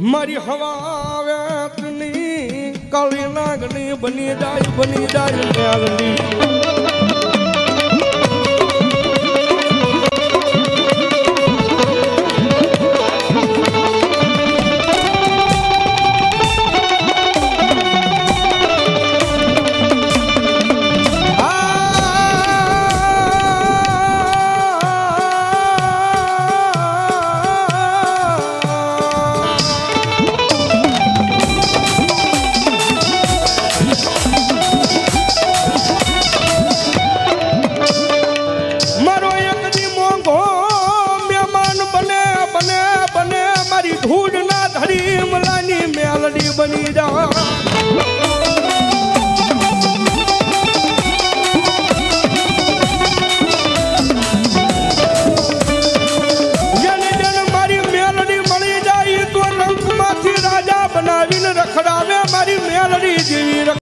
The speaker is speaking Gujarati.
મારી હવા વેતની કાળી નાગની બની જાય બની જાય મેલની મારી ધૂળ ના ધરી મલાની મેલડી બની જા રખડાવે મારી મેલડી જેવી